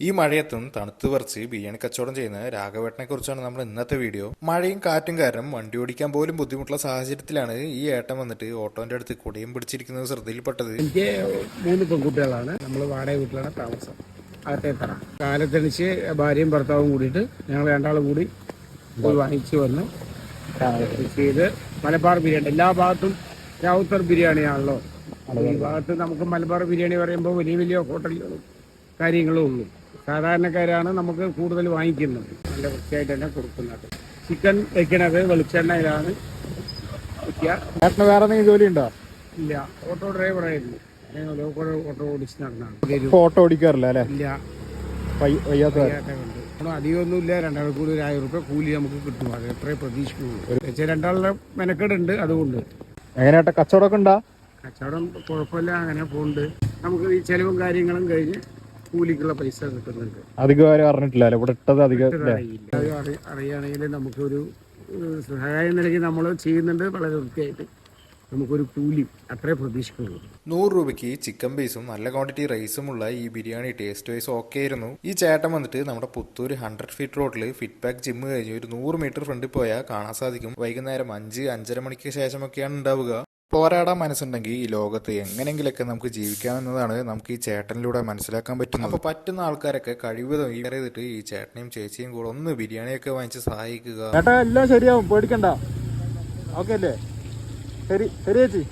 ഈ മഴയത്തും തണുത്ത് പറിച്ച് ബിരിയാണി കച്ചവടം ചെയ്യുന്ന രാഘവേട്ടനെ കുറിച്ചാണ് നമ്മൾ ഇന്നത്തെ വീഡിയോ. മഴയും കാറ്റും കാരണം വണ്ടി ഓടിക്കാൻ പോലും ബുദ്ധിമുട്ടുള്ള സാഹചര്യത്തിലാണ് ഈ ഏട്ടൻ വന്നിട്ട് ഓട്ടോന്റെ അടുത്ത് കൊടിയും പിടിച്ചിരിക്കുന്നത് ശ്രദ്ധയിൽപ്പെട്ടത്. എനിക്ക് മൂന്ന് പെൺകുട്ടികളാണ്. നമ്മൾ വാടക വീട്ടിലാണ് താമസം. അകത്തെ തറ. കാലത്തണിച്ച് ഭാര്യയും ഭർത്താവും കൂടിയിട്ട് ഞങ്ങൾ രണ്ടാളും കൂടി പോയി വാങ്ങിച്ചു വന്ന്. ചെയ്ത് മലബാർ ബിരിയാണി. എല്ലാ ഭാഗത്തും രാവുത്തർ ബിരിയാണിയാണല്ലോ. ഈ ഭാഗത്ത് നമുക്ക് മലബാർ ബിരിയാണി പറയുമ്പോൾ വലിയ വലിയ ഹോട്ടലുകളും കാര്യങ്ങളും ഉള്ളൂ. സാധാരണക്കാരാണ് നമുക്ക് കൂടുതൽ വാങ്ങിക്കുന്നത്. നല്ല വൃത്തിയായിട്ട് തന്നെ കൊടുക്കുന്നത്. ചിക്കൻ വെക്കണത് വെളിച്ചെണ്ണയിലാണ് വയ്ക്കുക വേറെ എന്തെങ്കിലും ജോലി ഉണ്ടോ? ഇല്ല. ഓട്ടോ ഡ്രൈവറായിരുന്നു ഓട്ടോ ഓടിച്ച് നടന്നാണ്. ഓട്ടോ ഓടിക്കാറില്ല അല്ലേ? ഇല്ല. വയ്യാത്ത നമ്മൾ അധികമൊന്നുമില്ല രണ്ടാൾ കൂടി ഒരു ആയിരം റുപ്യ കൂലി നമുക്ക് കിട്ടും. അത് എത്രയും പ്രതീക്ഷിക്കുള്ളൂ. രണ്ടാളുടെ മെനക്കെടുണ്ട് അതുകൊണ്ട്. എങ്ങനെയാട്ടെ? കച്ചവടമൊക്കെ ഉണ്ടാ? കച്ചവടം കുഴപ്പമില്ല. അങ്ങനെ പോകുന്നുണ്ട് നമുക്ക് ഈ ചെലവും കാര്യങ്ങളും കഴിഞ്ഞ് കൂലിക്കുള്ള പൈസ കിട്ടുന്നുണ്ട്. അധികം ആരും അറിഞ്ഞിട്ടില്ല അല്ലെ? ഇവിടെ ഇട്ടത് അധികം അറിയുകയാണെങ്കിൽ നമുക്കൊരു സഹായം നൽകി നമ്മൾ ചെയ്യുന്നുണ്ട്. വളരെ വൃത്തിയായിട്ട് നമുക്കൊരു കൂലി അത്രേ പ്രതീക്ഷിക്കുള്ളൂ നൂറ് രൂപയ്ക്ക് ചിക്കൻ പീസും നല്ല ക്വാണ്ടിറ്റി റൈസും ഉള്ള ഈ ബിരിയാണി ടേസ്റ്റ് വൈസ് ഓക്കെ ആയിരുന്നു. ഈ ചേട്ടൻ വന്നിട്ട് നമ്മുടെ പുത്തൂർ ഹൺഡ്രഡ് ഫീറ്റ് റോഡിൽ ഫിറ്റ് പാക്ക് ജിമ്മ് കഴിഞ്ഞ് ഒരു നൂറ് മീറ്റർ ഫ്രണ്ടിൽ പോയാൽ കാണാൻ സാധിക്കും. വൈകുന്നേരം അഞ്ച് അഞ്ചര മണിക്ക് ശേഷമൊക്കെയാണ് ഉണ്ടാവുക. പോരാടാൻ മനസ്സുണ്ടെങ്കിൽ ഈ ലോകത്ത് എങ്ങനെയെങ്കിലൊക്കെ നമുക്ക് ജീവിക്കാമെന്നതാണ് നമുക്ക് ഈ ചേട്ടനിലൂടെ മനസ്സിലാക്കാൻ പറ്റുന്നത്. അപ്പോൾ പറ്റുന്ന ആൾക്കാരൊക്കെ കഴിവതും ഈ ചെയ്തിട്ട് ഈ ചേട്ടനെയും ചേച്ചിയും കൂടെ ഒന്ന് ബിരിയാണിയൊക്കെ വാങ്ങിച്ച് സഹായിക്കുക. ചേട്ടാ എല്ലാം ശരിയാവും. പേടിക്കണ്ട. ഓക്കെ അല്ലേ? ശരി ശരി ചേച്ചി.